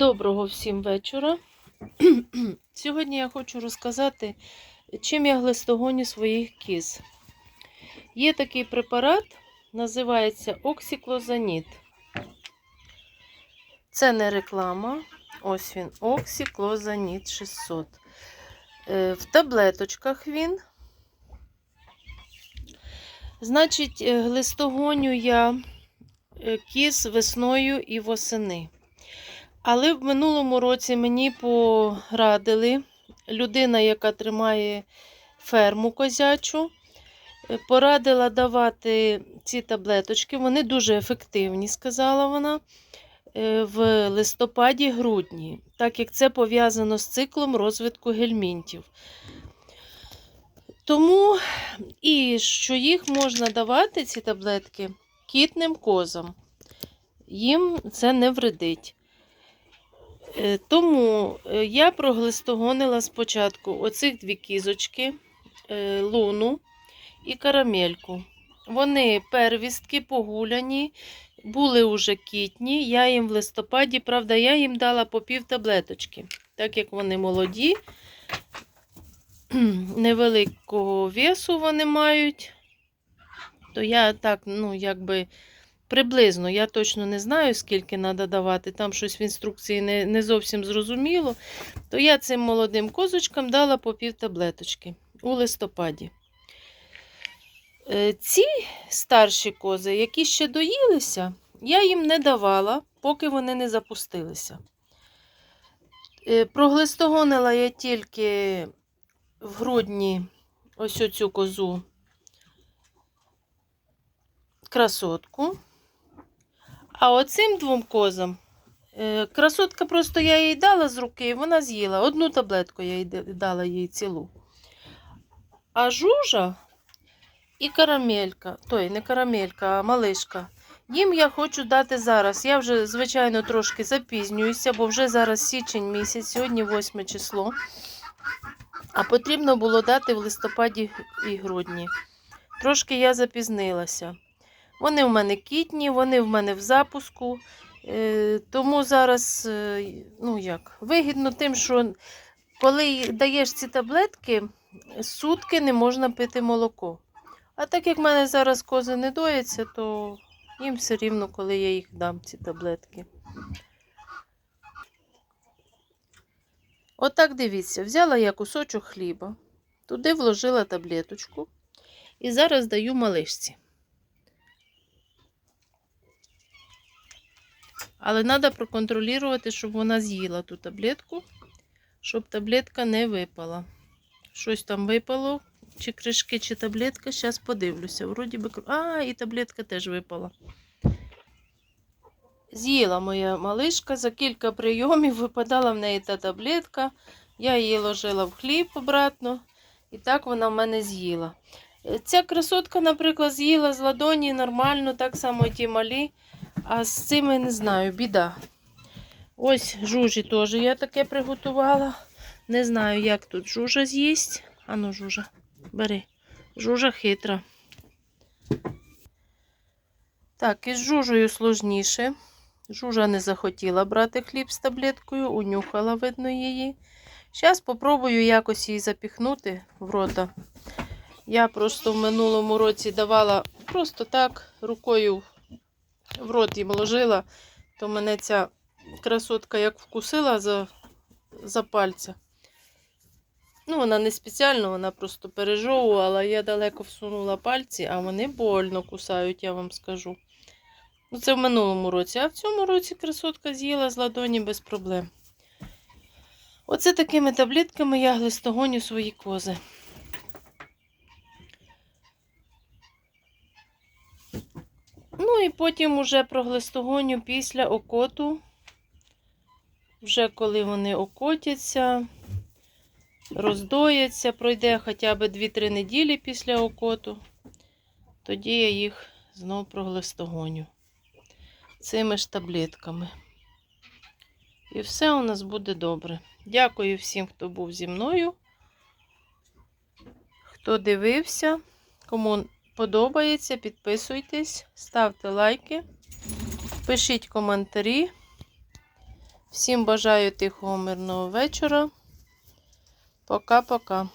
Доброго всім вечора. Сьогодні я хочу розказати, чим я глистогоню своїх кіз. Є такий препарат, називається Оксіклозаніт. Це не реклама. Ось він, Оксіклозаніт 600. Е, В таблеточках він. Значить, е, глистогоню я е, кіз весною і восени. Але в минулому році мені порадили людина, яка тримає ферму козячу, е, порадила давати ці таблеточки. Вони дуже ефективні, сказала вона, е, в листопаді-грудні, так як це пов'язано з циклом розвитку гельмінтів. Тому і що їх можна давати, ці таблетки, кітним козам. Їм це не вредить. Е, Тому е, я проглистогонила спочатку оцих дві кізочки, е, луну і карамельку. Вони первістки погуляні, були уже кітні. Я їм в листопаді, правда, я їм дала по пів таблеточки, так як вони молоді, невеликого весу вони мають, то я так, ну, якби. Приблизно, я точно не знаю, скільки треба давати, там щось в інструкції не, не зовсім зрозуміло. То я цим молодим козочкам дала по пів таблеточки у листопаді. Е, Ці старші кози, які ще доїлися, я їм не давала, поки вони не запустилися. Е, Проглистогонила я тільки в грудні ось оцю козу красотку. А оцим двом козам е, красотка просто я їй дала з руки, і вона з'їла. Одну таблетку я їй дала їй цілу. А жужа і карамелька, той, не карамелька, а малишка. Їм я хочу дати зараз. Я вже, звичайно, трошки запізнююся, бо вже зараз січень місяць, сьогодні 8 число. А потрібно було дати в листопаді і грудні. Трошки я запізнилася. Вони в мене кітні, вони в мене в запуску. Е, Тому зараз, е, ну як, вигідно тим, що коли даєш ці таблетки, сутки не можна пити молоко. А так як в мене зараз кози не дояться, то їм все рівно, коли я їх дам, ці таблетки. Отак дивіться, взяла я кусочок хліба, туди вложила таблеточку і зараз даю малишці. Але треба проконтролювати, щоб вона з'їла ту таблетку, щоб таблетка не випала. Щось там випало, чи кришки, чи таблетка. Зараз подивлюся. Вроді би, а, і таблетка теж випала. З'їла моя малишка, за кілька прийомів випадала в неї та таблетка. Я її ложила в хліб обратно, і так вона в мене з'їла. Е, Ця красотка, наприклад, з'їла з ладоні нормально, так само ті малі. А з цими не знаю, біда. Ось жужі теж я таке приготувала. Не знаю, як тут жужа з'їсть. Ану, жужа, бери. Жужа хитра. Так, із жужею сложніше. Жужа не захотіла брати хліб з таблеткою, унюхала, видно, її. Зараз спробую якось її запіхнути в рота. Я просто в минулому році давала просто так рукою в рот їм ложила, то мене ця красотка як вкусила за, за пальця. Ну, вона не спеціально, вона просто пережовувала. Я далеко всунула пальці, а вони больно кусають, я вам скажу. Ну, це в минулому році. А в цьому році красотка з'їла з ладоні без проблем. Оце такими таблетками я глистогоню свої кози. Ну і потім уже проглистогоню після окоту. Вже коли вони окотяться, роздояться, пройде хоча б 2-3 неділі після окоту, тоді я їх знову проглистогоню цими ж таблетками. І все у нас буде добре. Дякую всім, хто був зі мною, хто дивився, кому подобається, підписуйтесь, ставте лайки, пишіть коментарі. Всім бажаю тихого мирного вечора. Пока-пока.